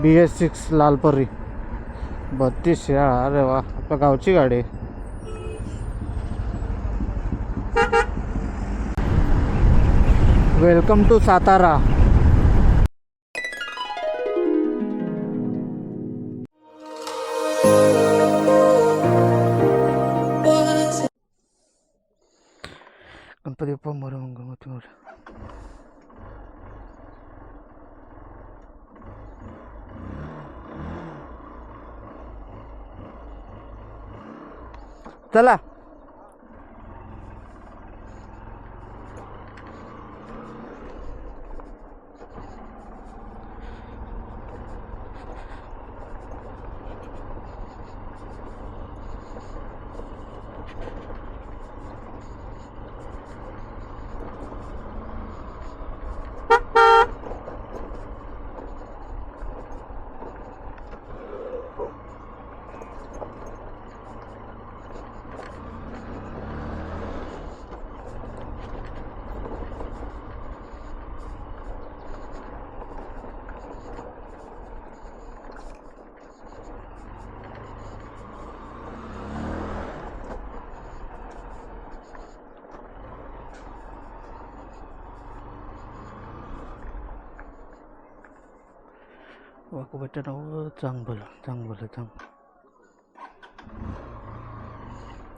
बी S six Lalpari. बत्तीस शिराळा अरे वा आपल्या गावची गाडी. Welcome to Satara. चला. वाकोबाच्या नाव चांगलं चांगलं चांग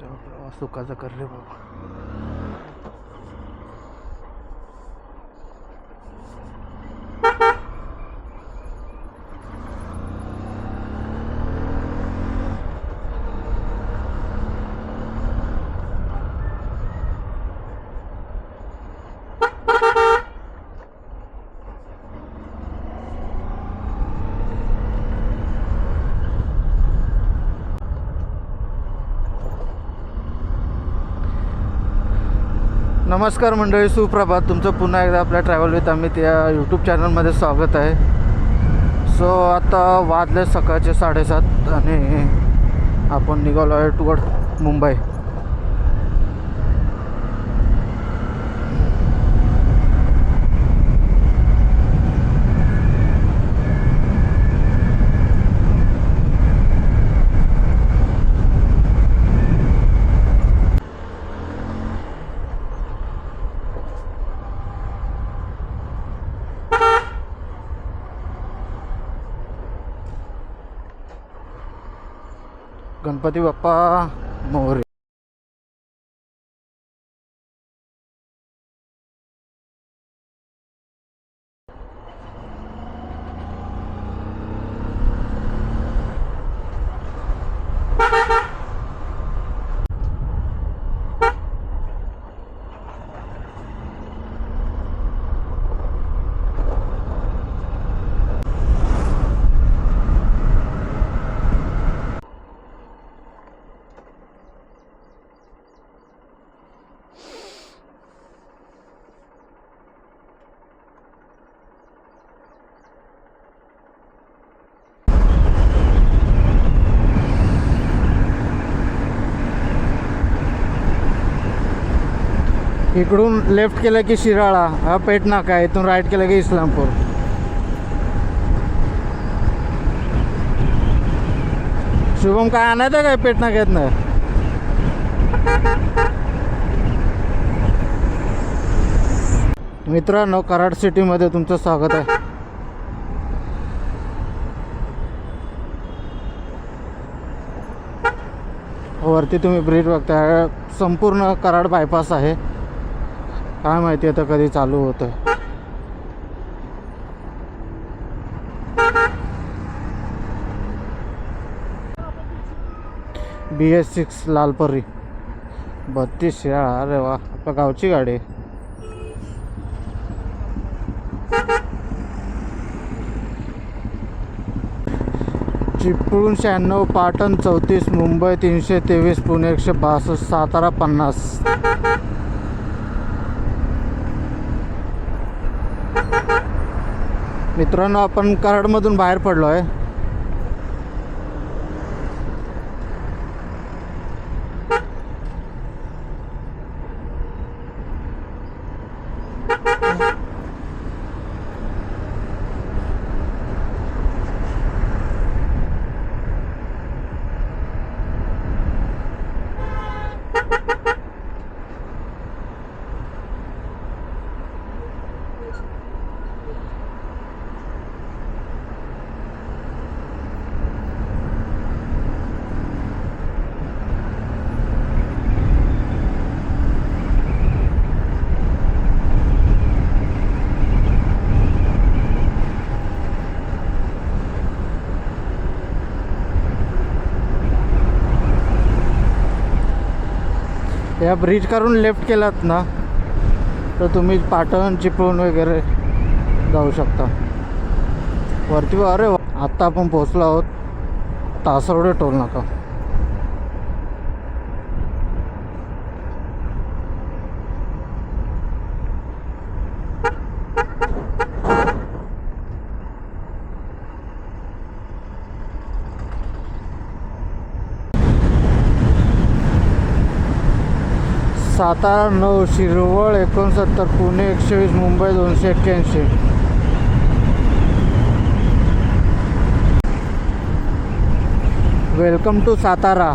तेव्हा सुखाचं कर रे बाबा. नमस्कार मंडळी सुप्रभात. तुमचं पुन्हा एकदा आपल्या ट्रॅव्हल विथ अमित या यूट्यूब चॅनलमध्ये स्वागत आहे. सो आता वाजले सकाळचे साडेसात आणि आपण निघालो आहे टुवर्ड मुंबई. गणपती बाप्पा मोरे. इकडून लेफ्ट केलं की शिराळा हा पेट नाका आहे इथून राईट केलं की इस्लामपूर. शुभम काय आणायचं काय पेट नाही मित्रांनो कराड सिटीमध्ये तुमचं स्वागत आहे. वरती तुम्ही ब्रिज बघताय संपूर्ण कराड बायपास आहे. काय माहिती आता कधी चालू होतं. B S six Lalpari. बत्तीस शिराळा अरे वा आपल्या गावची गाडी. आहे. चिपळूण शहाण्णव पाटण चौतीस मुंबई तीनशे तेवीस पुणे एकशे बासष्ट सातारा पन्नास. मित्रांनो आपण कराडमधून बाहेर पडलो आहे या ब्रिज करून लेफ्ट केलात ना तर तुम्ही पाटण चिपळूण वगैरे जाऊ शकता. वरती अरे आत्ता आपण पोचलो आहोत. तासवडे टोल नाका. सातारा नऊ शिरवळ एकोणसत्तर पुणे एकशे वीस मुंबई दोनशे एक्क्याऐंशी. Welcome to Satara.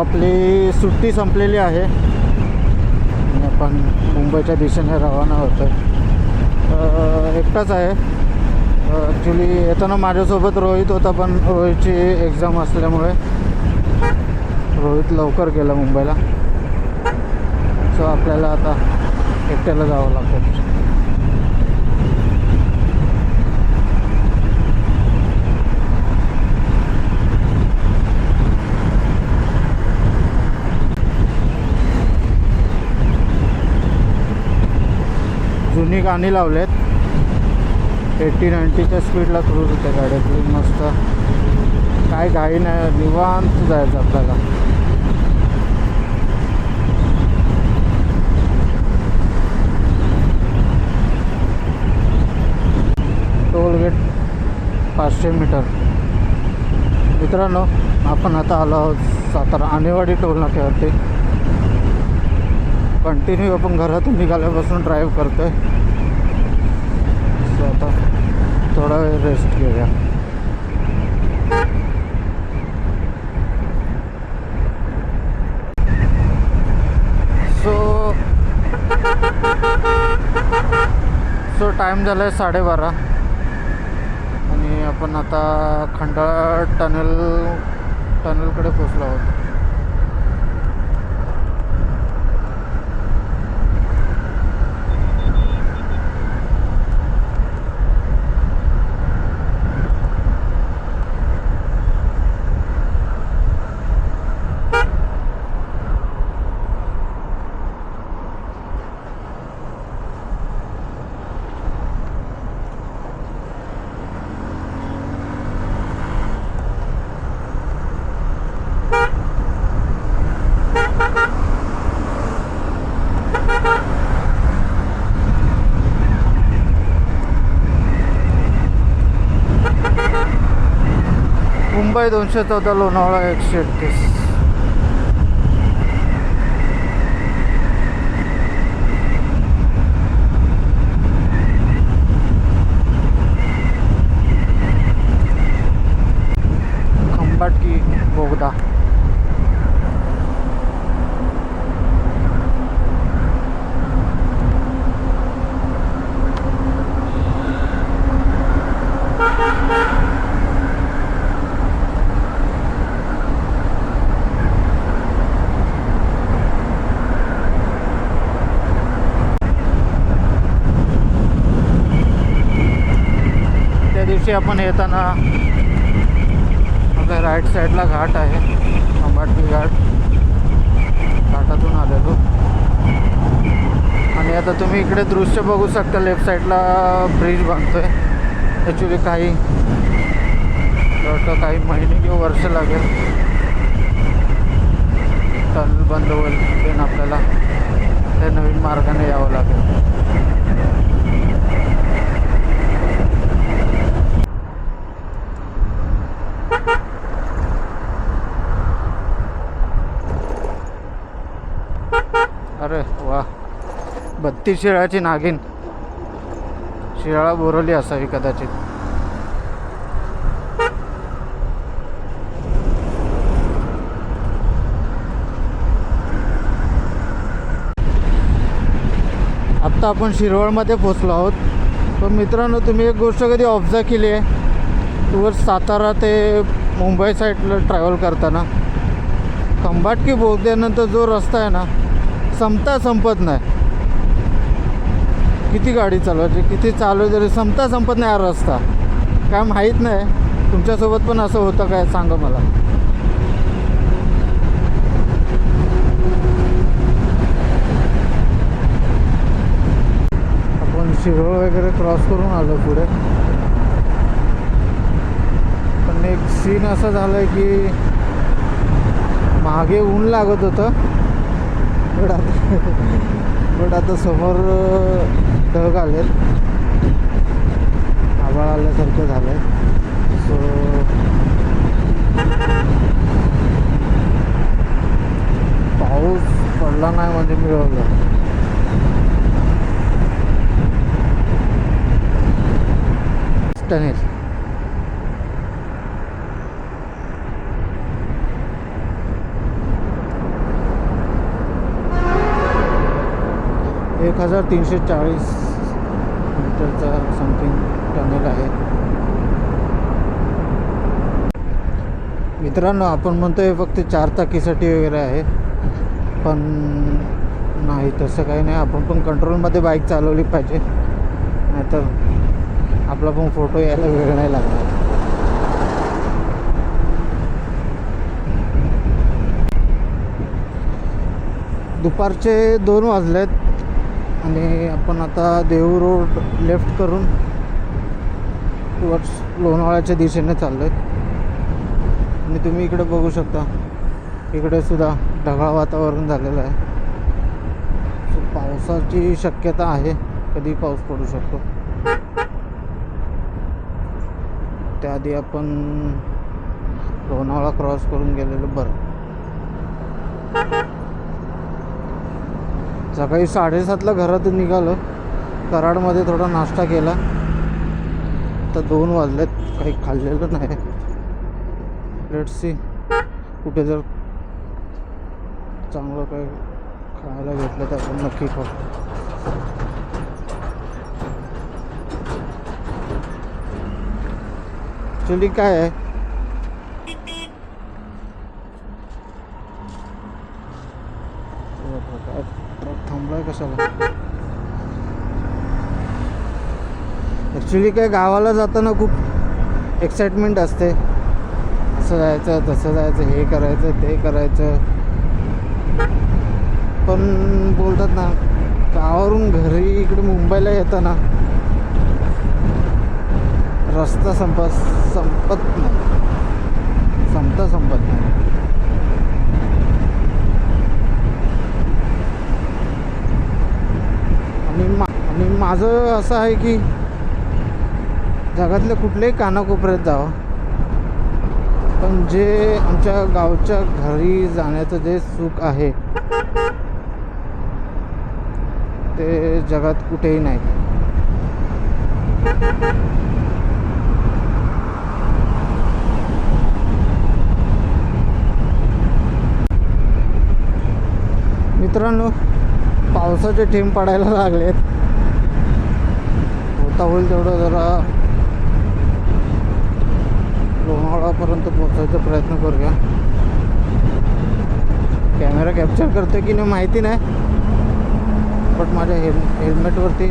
आपली सुट्टी संपलेली आहे. आणि आपण मुंबईच्या दिशेने रवाना होतो आहे एकटाच आहे. ॲक्च्युली येताना माझ्यासोबत रोहित होता पण रोहितची एक्झाम असल्यामुळे रोहित लवकर गेला मुंबईला. सो आपल्याला आता एकट्याला जावं लागतं जुनी गाणी लावलेत. एट्टी नाईन्टीच्या स्पीडला क्रूज होते गाड्यातली मस्त. काय घाई नाही. निवांत जायचं आपल्याला. टोल गेट पाचशे मीटर. मित्रांनो आपण आता आलो आहोत सातारा आणेवाडी टोल नाक्यावरती. कंटिन्यू आपण घरातून निघाल्यापासून ड्राईव्ह आहे सो आता थोडा वेळ रेस्ट घेऊया. सो सो टाईम झाला आहे साडेबारा. आणि आपण आता खंडाळा टनल टनलकडे पोचलो आहोत. मुंबई दोनशे चौदा लोणावळा एकशे एकतीस खंबाटकी बोगदा त्या दिवशी आपण येताना आपल्या राईट साईडला घाट आहे. अंबाटकी घाट. घाटातून आलेलो. आणि आता तुम्ही इकडे दृश्य बघू शकता लेफ्ट साईडला ब्रिज बांधतोय. ॲक्च्युली काही वाटतं काही महिने किंवा वर्ष लागेल. टनल बंद होईल देन आपल्याला त्या नवीन मार्गाने यावं लागेल अरे वा बत्तीस शिळाची नागिन शिराळा बोरवली असावी कदाचित. आत्ता आपण शिरवळमध्ये पोचलो आहोत. पण मित्रांनो तुम्ही एक गोष्ट कधी ऑब्झर्व केली आहे? वर सातारा ते मुंबई साईडला ट्रॅव्हल करताना. खंबाटकी बोगद्यानंतर जो रस्ता आहे ना संपता संपत नाही. किती गाडी चालवायची किती चालू तरी संपता संपत नाही हा रस्ता. काय माहीत नाही तुमच्यासोबत पण असं होतं काय सांगा मला. आपण शिरोळ वगैरे क्रॉस करून आलो पुढे. पण एक सीन असं झालं की मागे ऊन लागत होतं. बट आता बट आता समोर ढग आले आभाळ आल्यासारखं झालंय. सो पाऊस पडला नाही म्हणजे मिळवलं. टनेल एक हजार तीनशे चाळीस मीटरचा समथिंग टनेल आहे. मित्रांनो आपण म्हणतोय फक्त चार चाकीसाठी वगैरे आहे पण नाही तसं काही नाही. आपण पण कंट्रोलमध्ये बाईक चालवली पाहिजे. नाहीतर आपला पण फोटो यायला वेळ नाही लागणार. दुपारचे दोन वाजलेत. आणि आपण आता देऊ रोड लेफ्ट करून टुवर्ड्स लोणावळ्याच्या दिशेने चाललो आहे आणि तुम्ही इकडे बघू शकता इकडे सुद्धा ढगाळ वातावरण झालेलं आहे. पावसाची शक्यता आहे कधी पाऊस पडू शकतो. त्याआधी आपण लोणावळा क्रॉस करून गेलेलं बरं. सकाळी साडेसातला घरातून निघालो. कराडमध्ये थोडा नाश्ता केला. तर दोन वाजलेत. काही खाल्लेलं नाही. लेट सी कुठे जर चांगलं काही खायला भेटलं तर आपण नक्की खाऊ. ॲक्च्युली काय आहे काय ट्रक कशाला? ॲक्च्युली काय गावाला जाताना खूप एक्साइटमेंट असते. असं जायचं तसं जायचं हे करायचं ते करायचं. पण बोलतात ना गावावरून घरी इकडे मुंबईला येताना रस्ता संप संपत नाही. संपता संपत नाही आणि मा आणि माझं असं आहे की जगातल्या कुठल्याही कानाकोपऱ्यात जावं. पण जे आमच्या गावच्या घरी जाण्याचं जे सुख आहे ते जगात कुठेही नाही. मित्रांनो पावसाचे थेंब पडायला लागलेत. आता होईल तेवढं जरा लोणावळापर्यंत पोहोचायचा प्रयत्न करूया. कॅमेरा कॅप्चर करतो की नाही माहिती नाही. बट माझ्या हेल हेल्मेटवरती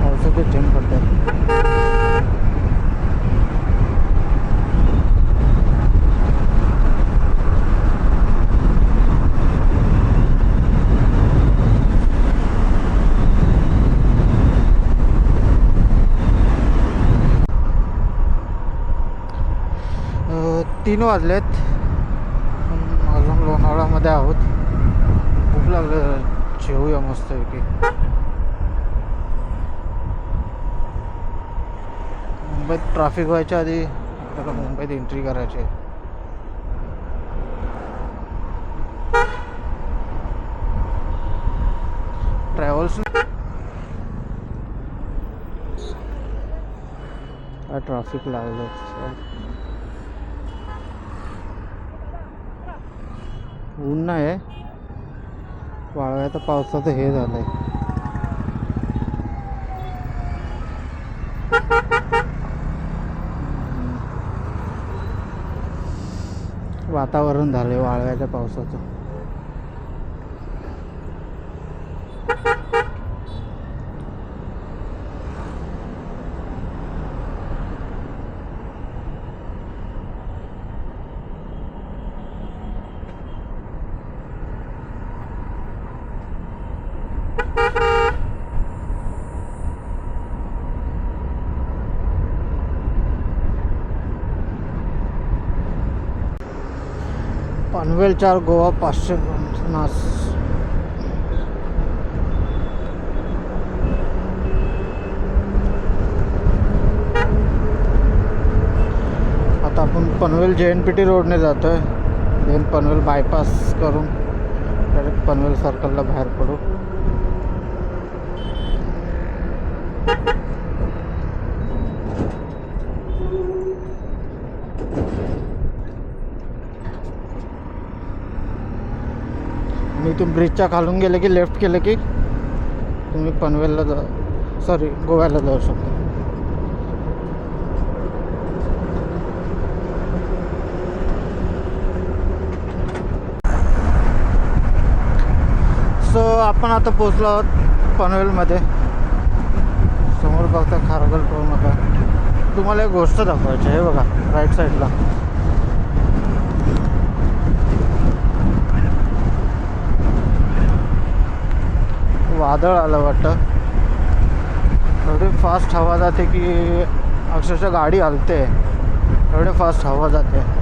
पावसाचे चेंज पडतात. तीन वाजलेत. पण अजून लोणावळामध्ये आहोत. खूप लागलं जेवूया मस्तपैकी. मुंबईत ट्रॅफिक व्हायच्या आधी आपल्याला मुंबईत एंट्री करायची आहे. ट्रॅव्हल्स ट्रॅफिक लागलं ऊन नाही आहे वाळव्या तर पावसाचं हे झालं आहे वातावरण झालं आहे वाळव्याच्या पावसाचं. पनवेल चार गोवा पाचशे पन्नास आता आपण पनवेल जे एन पी टी रोडने जातो आहे देन पनवेल बायपास करून डायरेक्ट पनवेल सर्कलला बाहेर पडू. इथून ब्रिजच्या खालून गेले की लेफ्ट केलं की तुम्ही पनवेलला जा सॉरी गोव्याला जाऊ शकता. सो आपण आता पोचलो आहोत पनवेलमध्ये. समोर बघता खारघर टोल नका तुम्हाला एक गोष्ट दाखवायची आहे हे बघा राईट साईडला वादळ आलं वाटतं. एवढी फास्ट हवा जाते की अक्षरशः गाडी हलते. एवढे फास्ट हवा जाते.